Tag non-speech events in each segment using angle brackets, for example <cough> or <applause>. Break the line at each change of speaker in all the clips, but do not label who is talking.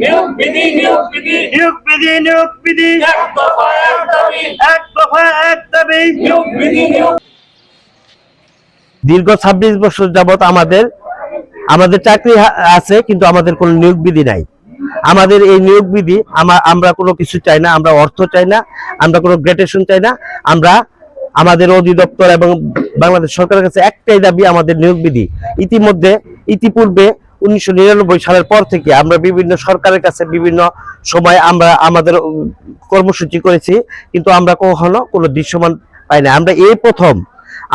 নিয়োগ বিধি নিয়োগ বিধি।
নিয়োগ বিধি নিয়োগ বিধি।
এক দফা এক দাবি।
এক দফা এক দাবি।
নিয়োগ বিধি নিয়োগ
দীর্ঘ ছাব্বিশ বছর যাবত আমাদের আমাদের চাকরি আছে কিন্তু আমাদের কোনো নিয়োগ বিধি নাই। আমাদের এই নিয়োগ বিধি আমরা কোনো কিছু চাই না আমরা অর্থ চাই না আমরা কোনো গ্রেটেশন চাই না আমরা আমাদের অধিদপ্তর এবং বাংলাদেশ সরকারের কাছে একটাই দাবি আমাদের নিয়োগ বিধি। ইতিমধ্যে ইতিপূর্বে উনিশশো নিরানব্বই সালের পর থেকে আমরা বিভিন্ন সরকারের কাছে বিভিন্ন সময় আমরা আমাদের কর্মসূচি করেছি, কিন্তু আমরা কখনো কোনো দৃশ্যমান পাই না আমরা এই প্রথম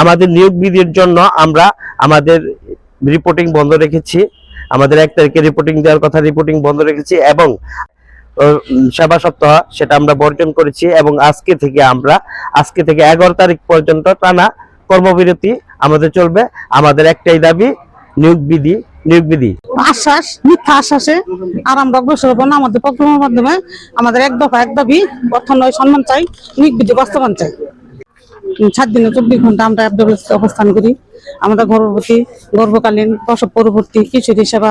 আমাদের নিয়োগ বিধির জন্য আমরা আমাদের রিপোর্টিং বন্ধ রেখেছি, আমাদের এক তারিখে রিপোর্টিং দেওয়ার কথা রিপোর্টিং বন্ধ রেখেছি এবং সেবা সপ্তাহ সেটা আমরা বর্জন করেছি এবং আজকে থেকে আমরা, আজকে থেকে এগারো তারিখ পর্যন্ত টানা কর্মবিরতি আমাদের চলবে। আমাদের একটাই দাবি, নিয়োগ বিধি নিয়োগ বিধি
আশ্বাস মিথ্যা আশ্বাসে আর আমরা অগ্রসর না আমাদের প্রোগ্রামের মাধ্যমে আমাদের এক দফা এক দাবি অর্থ নয় সম্মান চাই নিক বিধি বাস্তবায়ন চাই। সাত দিনে চব্বিশ ঘণ্টা আমরা FWS অবস্থান করি। আমাদের গর্ভবতী গর্ভকালীন প্রসব পরবর্তী কিশোরী সেবা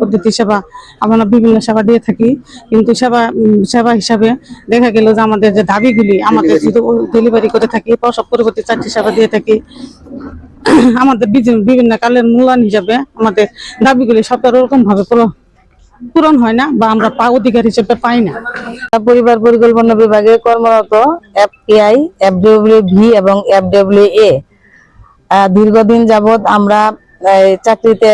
পদ্ধতি সেবা আমরা বিভিন্ন সেবা দিয়ে থাকি। কিন্তু সেবা সেবা হিসাবে দেখা গেল যে আমাদের যে দাবিগুলি আমাদের ডেলিভারি করে থাকি প্রসব পরবর্তী চারটি সেবা দিয়ে থাকি। <coughs> আমাদের বিভিন্ন কালের মূল্যায়ন হিসাবে আমাদের দাবিগুলি সব রকম ভাবে পূরণ- হয় না বা আমরা পা অধিকার হিসেবে পাই না।
পরিবার পরিকল্পনা বিভাগে কর্মরত এফপিআই, এফডব্লিউ ভি এবং এফডব্লিউ এ। দীর্ঘদিন যাবৎ আমরা চাকরিতে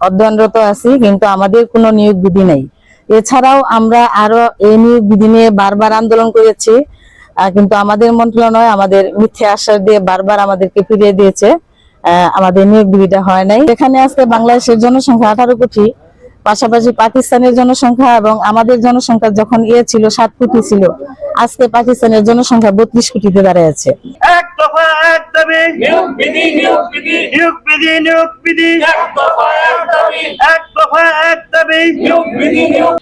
অধ্যয়নরত আছি, কিন্তু আমাদের কোনো নিয়োগ বিধি নেই। এছাড়াও আমরা আরও এই নিয়োগ বিধি নিয়ে বারবার আন্দোলন করেছি। কিন্তু আমাদের মন্ত্রণালয় আমাদের মিথ্যে আশ্বাস দিয়ে বারবার আমাদেরকে ফিরিয়ে দিয়েছে। আমাদের নিয়োগ বিধিটা হয় নাই। এখানে আজকে বাংলাদেশের জনসংখ্যা আঠারো কোটি পাশাপাশি পাকিস্তানের জনসংখ্যা এবং আমাদের জনসংখ্যা যখন ইয়ে ছিল সাত কোটি ছিল আজকে পাকিস্তানের জনসংখ্যা বত্রিশ কোটিতে দাঁড়িয়েছে
এক দফা এক দাবি
নিয়োগ বিধি নিয়োগ বিধি।
নিয়োগ বিধি নিয়োগ বিধি।
এক দফা এক দাবি
এক দফা এক দাবি
নিয়োগ বিধি নিয়োগ